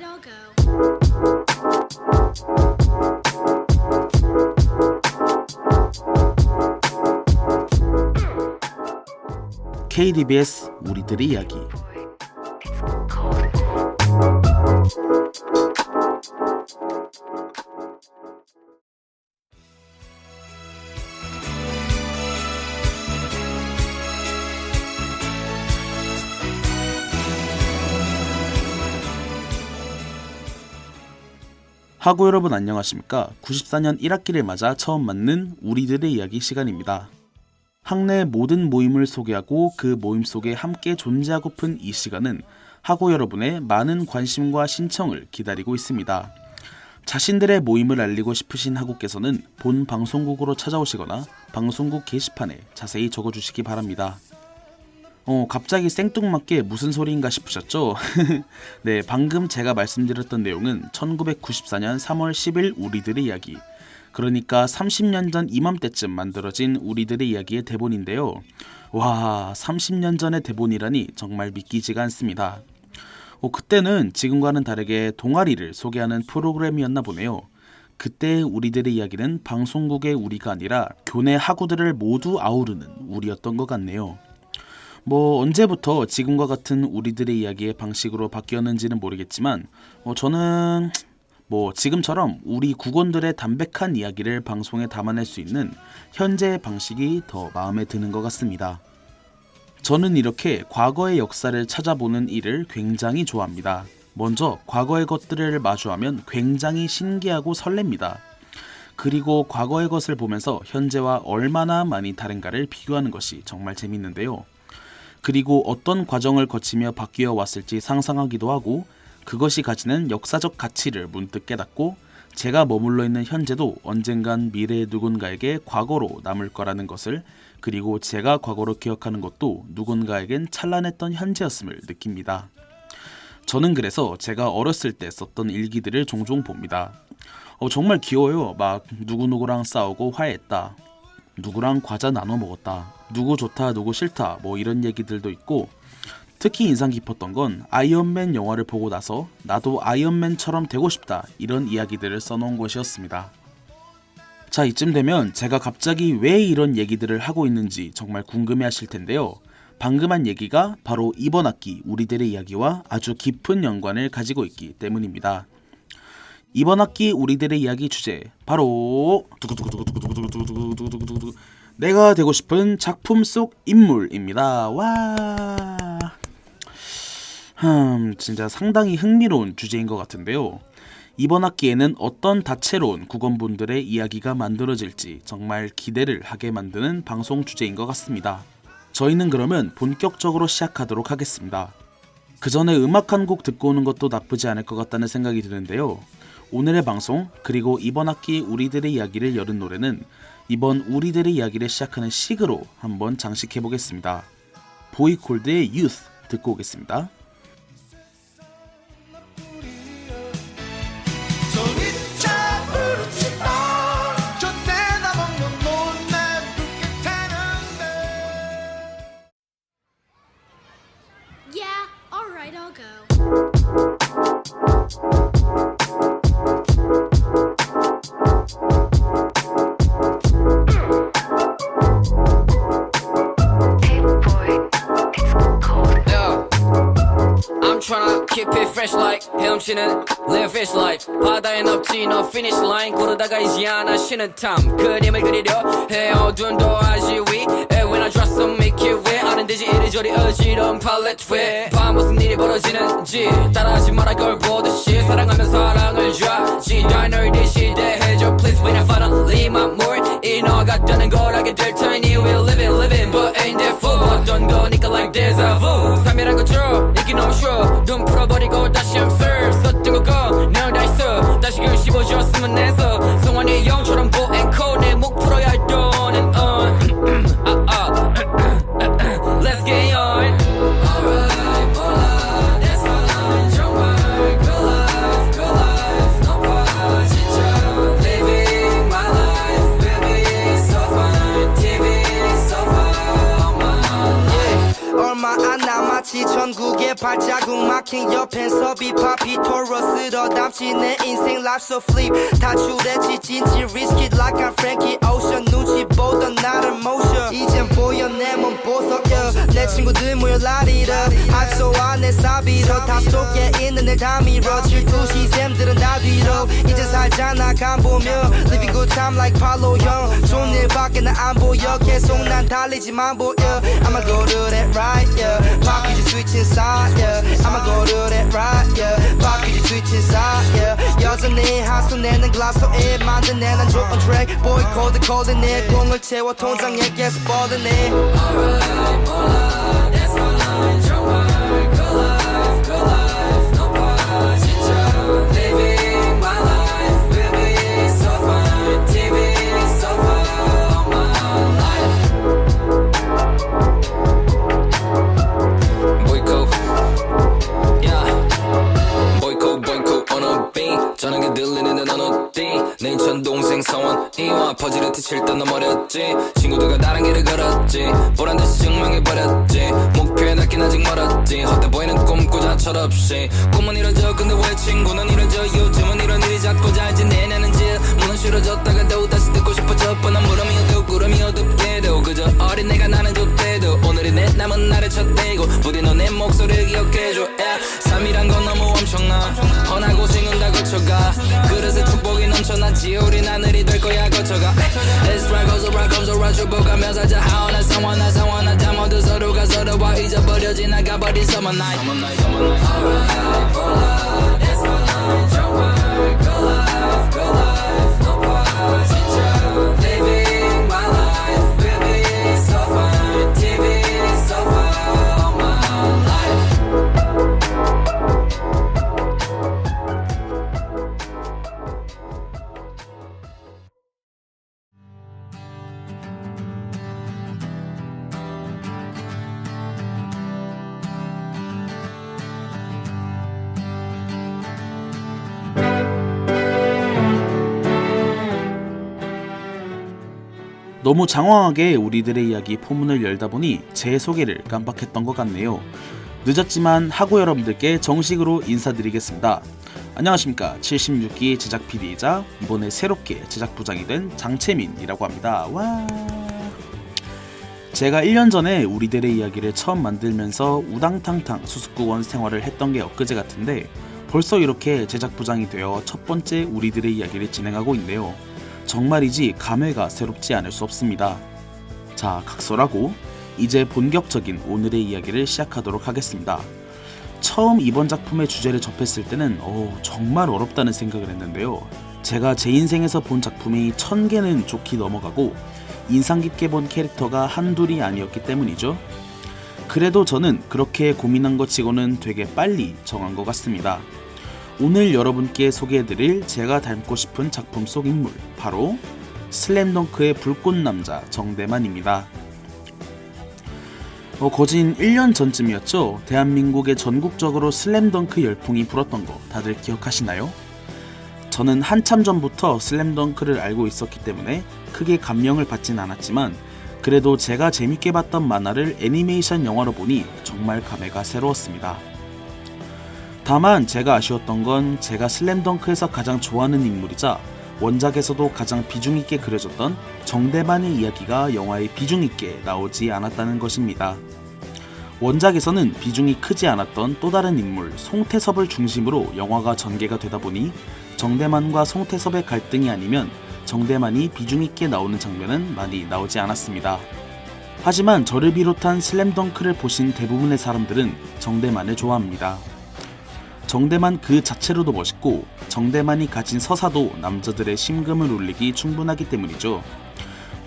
Alright, I'll go. KDBS 우리들의 이야기 하고 여러분 안녕하십니까 94년 1학기를 맞아 처음 맞는 우리들의 이야기 시간입니다 학내 모든 모임을 소개하고 그 모임 속에 함께 존재하고픈 이 시간은 하고 여러분의 많은 관심과 신청을 기다리고 있습니다. 자신들의 모임을 알리고 싶으신 하고께서는 본 방송국으로 찾아오시거나 방송국 게시판에 자세히 적어주시기 바랍니다. 어, 갑자기 생뚱맞게 무슨 소리인가 싶으셨죠? 네, 방금 제가 말씀드렸던 내용은 1994년 3월 10일 우리들의 이야기, 그러니까 30년 전 이맘때쯤 만들어진 우리들의 이야기의 대본인데요. 와, 30년 전의 대본이라니 정말 믿기지가 않습니다. 어, 그때는 지금과는 다르게 동아리를 소개하는 프로그램이었나 보네요. 그때 우리들의 이야기는 방송국의 우리가 아니라 교내 학우들을 모두 아우르는 우리였던 것 같네요. 뭐 언제부터 지금과 같은 우리들의 이야기의 방식으로 바뀌었는지는 모르겠지만 어, 저는 뭐 지금처럼 우리 국원들의 담백한 이야기를 방송에 담아낼 수 있는 현재의 방식이 더 마음에 드는 것 같습니다. 저는 이렇게 과거의 역사를 찾아보는 일을 굉장히 좋아합니다. 먼저 과거의 것들을 마주하면 굉장히 신기하고 설렙니다. 그리고 과거의 것을 보면서 현재와 얼마나 많이 다른가를 비교하는 것이 정말 재밌는데요. 그리고 어떤 과정을 거치며 바뀌어 왔을지 상상하기도 하고 그것이 가지는 역사적 가치를 문득 깨닫고 제가 머물러 있는 현재도 언젠간 미래의 누군가에게 과거로 남을 거라는 것을 그리고 제가 과거로 기억하는 것도 누군가에겐 찬란했던 현재였음을 느낍니다. 저는 그래서 제가 어렸을 때 썼던 일기들을 종종 봅니다. 어, 정말 귀여워요. 막 누구누구랑 싸우고 화해했다. 누구랑 과자 나눠 먹었다. 누구 좋다, 누구 싫다. 뭐 이런 얘기들도 있고 특히 인상 깊었던 건 아이언맨 영화를 보고 나서 나도 아이언맨처럼 되고 싶다 이런 이야기들을 써놓은 것이었습니다. 자 이쯤 되면 제가 갑자기 왜 이런 얘기들을 하고 있는지 정말 궁금해 하실 텐데요. 방금 한 얘기가 바로 이번 학기 우리들의 이야기와 아주 깊은 연관을 가지고 있기 때문입니다. 이번 학기 우리들의 이야기 주제 바로 내가 되고 싶은 작품 속 인물입니다. 와. 흠, 진짜 상당히 흥미로운 주제인 것 같은데요. 이번 학기에는 어떤 다채로운 국원분들의 이야기가 만들어질지 정말 기대를 하게 만드는 방송 주제인 것 같습니다. 저희는 그러면 본격적으로 시작하도록 하겠습니다. 그 전에 음악 한 곡 듣고 오는 것도 나쁘지 않을 것 같다는 생각이 드는데요. 오늘의 방송 그리고 이번 학기 우리들의 이야기를 여는 노래는 이번 우리들의 이야기를 시작하는 식으로 한번 장식해 보겠습니다. 보이콜드의 Youth 듣고 오겠습니다. 고르다가 이제 쉬는 time 그림을 그리려 해. 어두운 도화지 위. And when I drop some it wet 아는 듯이 이리저리 어지러운 팔레트 왜밤 무슨 일이 벌어지는지 따라하지 마라 걸 보듯이 사랑하면 사랑을 줘지 널 대시대해줘 please when I finally my more 이 너가 되는 걸 알게 될 테니 we're living living but ain't that full 어떤 거니까 like deja vu. 삶이란 거죠 이기 너무 쉬워. 눈 풀어버리고 다시 I'm first 썼던 거고 널다 있어. 다시 글 씹어줬으면 해서 담지 내 인생 life so flip. 다출했지 진지 risky like I'm Frankie Ocean. 눈치 보던 나를 모셔 이젠 보여 내몸 보석 yeah. 내 친구들 모여 라리라 합소 안에 사비로. 다 속에 있는 내다 밀어 질투 시 샘들은 다 뒤로. 이제 살잖아 간 보며. Living good time like 팔로 형 좋은 일 밖에 나안 보여. 계속 난 달리지만 보여. I'ma go to that right yeah. 바뀌지 switch inside yeah 여전히 하수 내는 글라스에 만드네. 난 좋은 트랙 보이 코드 코드 내 공을 채워 통장에 계속 뻗어내 Living 퍼지르트 칠단 넘어렸지. 친구들과 나랑 길을 걸었지. 보란듯이 증명해버렸지. 목표에 닿긴 아직 멀었지. 헛돼 보이는 꿈 꾸자 철없이. 꿈은 이뤄져 근데 왜 친구는 이뤄져 요즘은 이런 일이 자꾸 잘 지내냐는 질 무너뜨려졌다가도 다시 듣고 싶어져. 뻔한 물음이어도 구름이 어둡게도 그저 어린 내가 나는 좋대도 오늘이 내 남은 날의 첫 대고 부디 너 내 목소리를 기억해줘. yeah. 삶이란 건 너무 엄청나. 허나 고생은 다 거쳐가. 그릇에 축복 이 넘쳐나지 우린 하늘이 될 거야 거쳐가 It's right goes around comes around 축복하며 살자 하원한 상황한 상황하자 모두 서로가 서로와 잊어버려 지나가버린 summer night Alright, 몰라, that's my life 정말 good life, good life 너무 장황하게 우리들의 이야기 포문을 열다 보니 제 소개를 깜빡했던 것 같네요. 늦었지만 하고 여러분들께 정식으로 인사드리겠습니다. 안녕하십니까. 76기 제작 PD이자 이번에 새롭게 제작 부장이 된 장채민이라고 합니다. 와. 제가 1년 전에 우리들의 이야기를 처음 만들면서 우당탕탕 수습구원 생활을 했던 게 엊그제 같은데 벌써 이렇게 제작 부장이 되어 첫 번째 우리들의 이야기를 진행하고 있네요. 정말이지 감회가 새롭지 않을 수 없습니다. 자, 각설하고 이제 본격적인 오늘의 이야기를 시작하도록 하겠습니다. 처음 이번 작품의 주제를 접했을 때는 어, 정말 어렵다는 생각을 했는데요. 제가 제 인생에서 본 작품이 천 개는 좋게 넘어가고 인상 깊게 본 캐릭터가 한둘이 아니었기 때문이죠. 그래도 저는 그렇게 고민한 것 치고는 되게 빨리 정한 것 같습니다. 오늘 여러분께 소개해드릴 제가 닮고 싶은 작품 속 인물 바로 슬램덩크의 불꽃남자 정대만입니다. 어, 거진 1년 전쯤이었죠. 대한민국에 전국적으로 슬램덩크 열풍이 불었던 거 다들 기억하시나요? 저는 한참 전부터 슬램덩크를 알고 있었기 때문에 크게 감명을 받진 않았지만 그래도 제가 재밌게 봤던 만화를 애니메이션 영화로 보니 정말 감회가 새로웠습니다. 다만 제가 아쉬웠던 건 제가 슬램덩크에서 가장 좋아하는 인물이자 원작에서도 가장 비중 있게 그려졌던 정대만의 이야기가 영화에 비중 있게 나오지 않았다는 것입니다. 원작에서는 비중이 크지 않았던 또 다른 인물 송태섭을 중심으로 영화가 전개가 되다 보니 정대만과 송태섭의 갈등이 아니면 정대만이 비중 있게 나오는 장면은 많이 나오지 않았습니다. 하지만 저를 비롯한 슬램덩크를 보신 대부분의 사람들은 정대만을 좋아합니다. 정대만 그 자체로도 멋있고 정대만이 가진 서사도 남자들의 심금을 울리기 충분하기 때문이죠.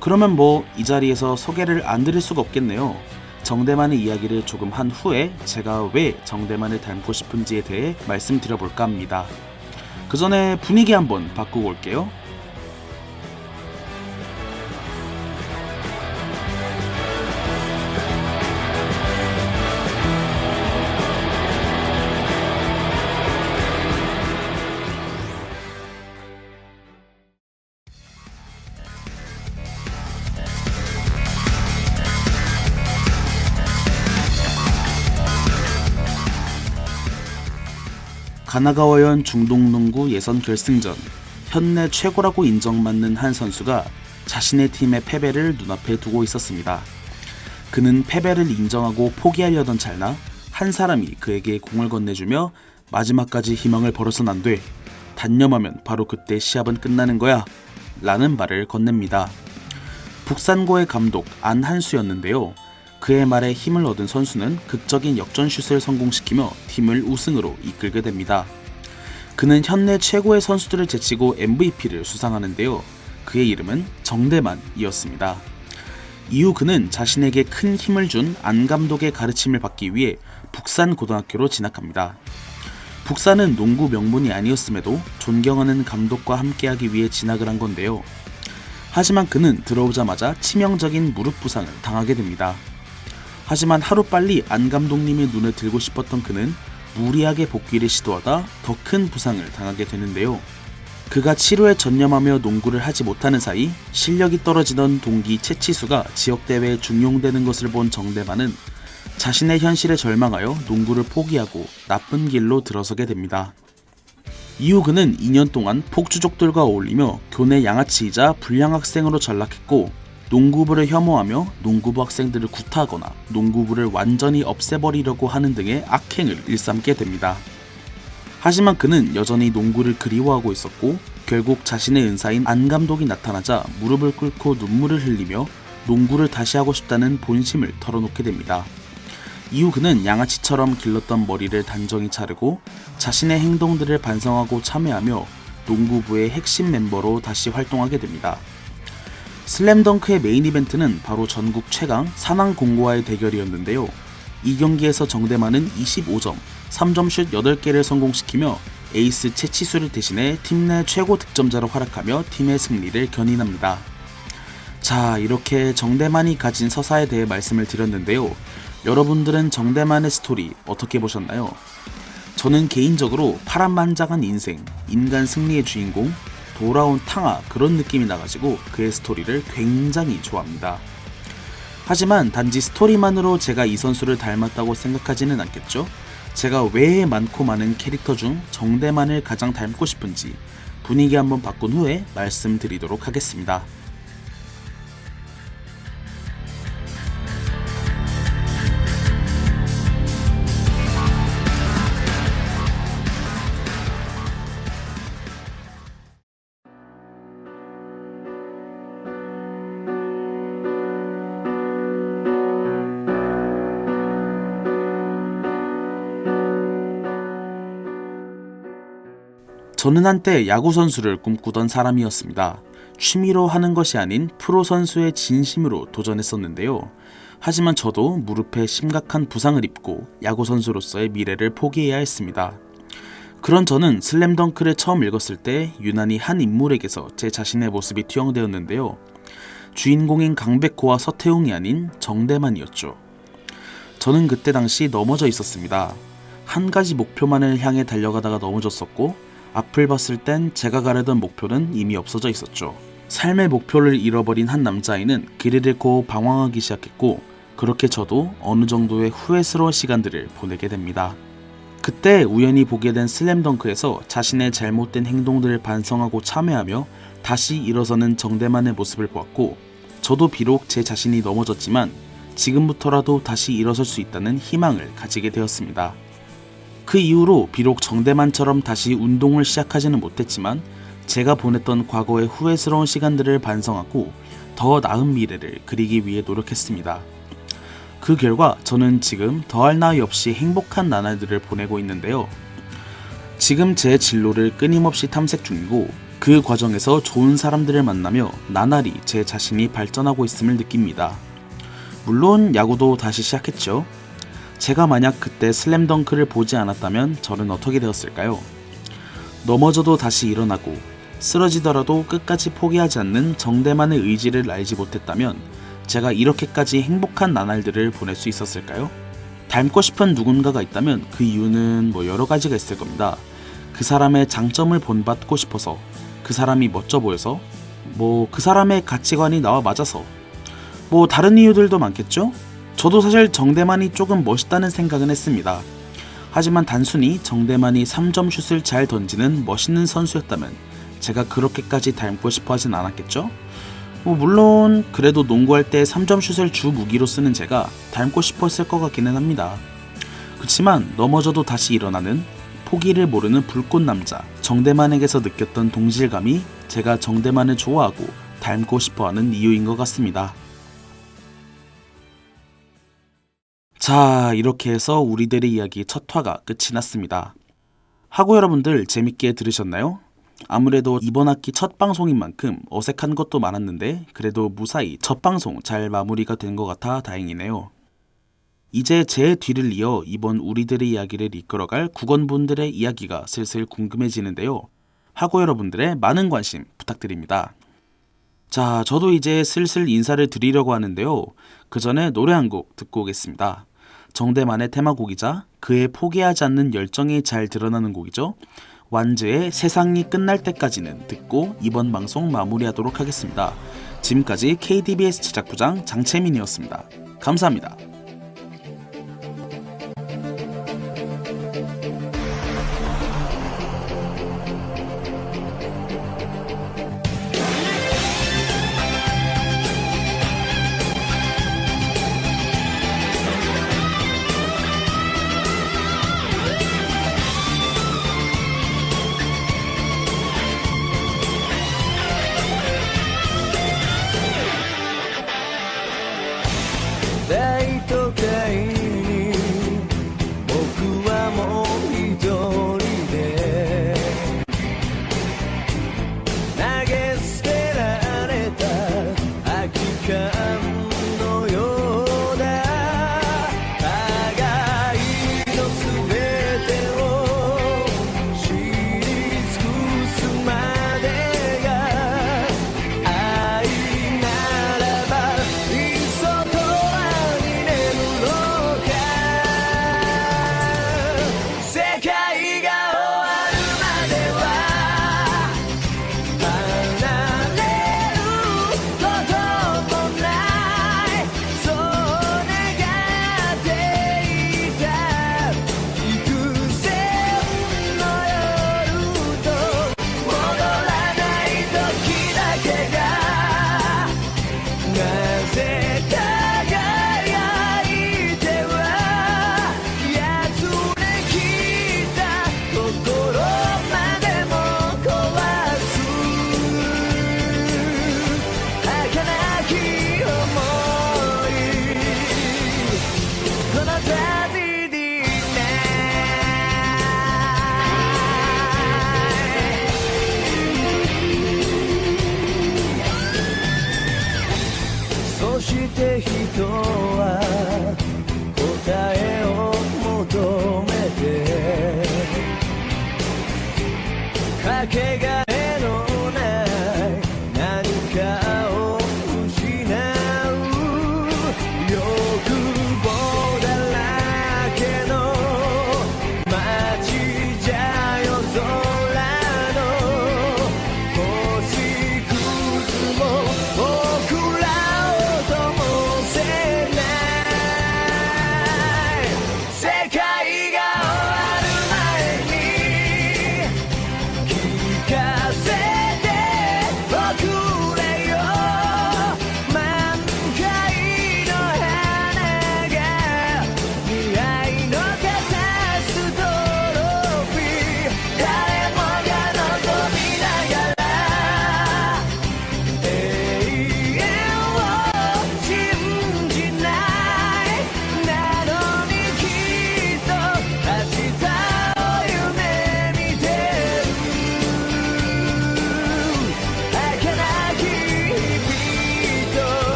그러면 뭐 이 자리에서 소개를 안 드릴 수가 없겠네요. 정대만의 이야기를 조금 한 후에 제가 왜 정대만을 닮고 싶은지에 대해 말씀드려볼까 합니다. 그 전에 분위기 한번 바꾸고 올게요. 가나가와현 중동농구 예선 결승전 현내 최고라고 인정받는 한 선수가 자신의 팀의 패배를 눈앞에 두고 있었습니다. 그는 패배를 인정하고 포기하려던 찰나 한 사람이 그에게 공을 건네주며 마지막까지 희망을 버려선 안 돼. 단념하면 바로 그때 시합은 끝나는 거야. 라는 말을 건넵니다. 북산고의 감독 안한수였는데요. 그의 말에 힘을 얻은 선수는 극적인 역전슛을 성공시키며 팀을 우승으로 이끌게 됩니다. 그는 현내 최고의 선수들을 제치고 MVP를 수상하는데요. 그의 이름은 정대만이었습니다. 이후 그는 자신에게 큰 힘을 준 안 감독의 가르침을 받기 위해 북산 고등학교로 진학합니다. 북산은 농구 명문이 아니었음에도 존경하는 감독과 함께하기 위해 진학을 한 건데요. 하지만 그는 들어오자마자 치명적인 무릎 부상을 당하게 됩니다. 하지만 하루빨리 안 감독님의 눈에 들고 싶었던 그는 무리하게 복귀를 시도하다 더 큰 부상을 당하게 되는데요. 그가 치료에 전념하며 농구를 하지 못하는 사이 실력이 떨어지던 동기 채치수가 지역대회에 중용되는 것을 본 정대만은 자신의 현실에 절망하여 농구를 포기하고 나쁜 길로 들어서게 됩니다. 이후 그는 2년 동안 폭주족들과 어울리며 교내 양아치이자 불량 학생으로 전락했고 농구부를 혐오하며 농구부 학생들을 구타하거나 농구부를 완전히 없애버리려고 하는 등의 악행을 일삼게 됩니다. 하지만 그는 여전히 농구를 그리워하고 있었고 결국 자신의 은사인 안 감독이 나타나자 무릎을 꿇고 눈물을 흘리며 농구를 다시 하고 싶다는 본심을 털어놓게 됩니다. 이후 그는 양아치처럼 길렀던 머리를 단정히 자르고 자신의 행동들을 반성하고 참여하며 농구부의 핵심 멤버로 다시 활동하게 됩니다. 슬램덩크의 메인 이벤트는 바로 전국 최강 산왕 공고와의 대결이었는데요. 이 경기에서 정대만은 25점, 3점 슛 8개를 성공시키며 에이스 채치수를 대신해 팀 내 최고 득점자로 활약하며 팀의 승리를 견인합니다. 자, 이렇게 정대만이 가진 서사에 대해 말씀을 드렸는데요. 여러분들은 정대만의 스토리 어떻게 보셨나요? 저는 개인적으로 파란만장한 인생, 인간 승리의 주인공, 돌아온 탕아 그런 느낌이 나가지고 그의 스토리를 굉장히 좋아합니다. 하지만 단지 스토리만으로 제가 이 선수를 닮았다고 생각하지는 않겠죠? 제가 왜 많고 많은 캐릭터 중 정대만을 가장 닮고 싶은지 분위기 한번 바꾼 후에 말씀드리도록 하겠습니다. 저는 한때 야구 선수를 꿈꾸던 사람이었습니다. 취미로 하는 것이 아닌 프로 선수의 진심으로 도전했었는데요. 하지만 저도 무릎에 심각한 부상을 입고 야구 선수로서의 미래를 포기해야 했습니다. 그런 저는 슬램덩크를 처음 읽었을 때 유난히 한 인물에게서 제 자신의 모습이 투영되었는데요. 주인공인 강백호와 서태웅이 아닌 정대만이었죠. 저는 그때 당시 넘어져 있었습니다. 한 가지 목표만을 향해 달려가다가 넘어졌었고 앞을 봤을 땐 제가 가려던 목표는 이미 없어져 있었죠. 삶의 목표를 잃어버린 한 남자아이는 길을 잃고 방황하기 시작했고 그렇게 저도 어느 정도의 후회스러운 시간들을 보내게 됩니다. 그때 우연히 보게 된 슬램덩크에서 자신의 잘못된 행동들을 반성하고 참회하며 다시 일어서는 정대만의 모습을 보았고 저도 비록 제 자신이 넘어졌지만 지금부터라도 다시 일어설 수 있다는 희망을 가지게 되었습니다. 그 이후로 비록 정대만처럼 다시 운동을 시작하지는 못했지만 제가 보냈던 과거의 후회스러운 시간들을 반성하고 더 나은 미래를 그리기 위해 노력했습니다. 그 결과 저는 지금 더할 나위 없이 행복한 나날들을 보내고 있는데요. 지금 제 진로를 끊임없이 탐색 중이고 그 과정에서 좋은 사람들을 만나며 나날이 제 자신이 발전하고 있음을 느낍니다. 물론 야구도 다시 시작했죠. 제가 만약 그때 슬램덩크를 보지 않았다면 저는 어떻게 되었을까요? 넘어져도 다시 일어나고 쓰러지더라도 끝까지 포기하지 않는 정대만의 의지를 알지 못했다면 제가 이렇게까지 행복한 나날들을 보낼 수 있었을까요? 닮고 싶은 누군가가 있다면 그 이유는 뭐 여러 가지가 있을 겁니다. 그 사람의 장점을 본받고 싶어서, 그 사람이 멋져 보여서, 뭐 그 사람의 가치관이 나와 맞아서, 뭐 다른 이유들도 많겠죠? 저도 사실 정대만이 조금 멋있다는 생각은 했습니다. 하지만 단순히 정대만이 3점 슛을 잘 던지는 멋있는 선수였다면 제가 그렇게까지 닮고 싶어 하진 않았겠죠? 뭐 물론 그래도 농구할 때 3점 슛을 주 무기로 쓰는 제가 닮고 싶어 했을 것 같기는 합니다. 그렇지만 넘어져도 다시 일어나는 포기를 모르는 불꽃 남자 정대만에게서 느꼈던 동질감이 제가 정대만을 좋아하고 닮고 싶어하는 이유인 것 같습니다. 자, 이렇게 해서 우리들의 이야기 첫 화가 끝이 났습니다. 하고 여러분들 재밌게 들으셨나요? 아무래도 이번 학기 첫 방송인 만큼 어색한 것도 많았는데 그래도 무사히 첫 방송 잘 마무리가 된 것 같아 다행이네요. 이제 제 뒤를 이어 이번 우리들의 이야기를 이끌어갈 국원분들의 이야기가 슬슬 궁금해지는데요. 하고 여러분들의 많은 관심 부탁드립니다. 자, 저도 이제 슬슬 인사를 드리려고 하는데요. 그 전에 노래 한 곡 듣고 오겠습니다. 정대만의 테마곡이자 그의 포기하지 않는 열정이 잘 드러나는 곡이죠. 완즈의 세상이 끝날 때까지는 듣고 이번 방송 마무리하도록 하겠습니다. 지금까지 KDBS 제작부장 장채민이었습니다. 감사합니다.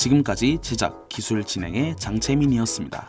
지금까지 제작, 기술 진행의 장채민이었습니다.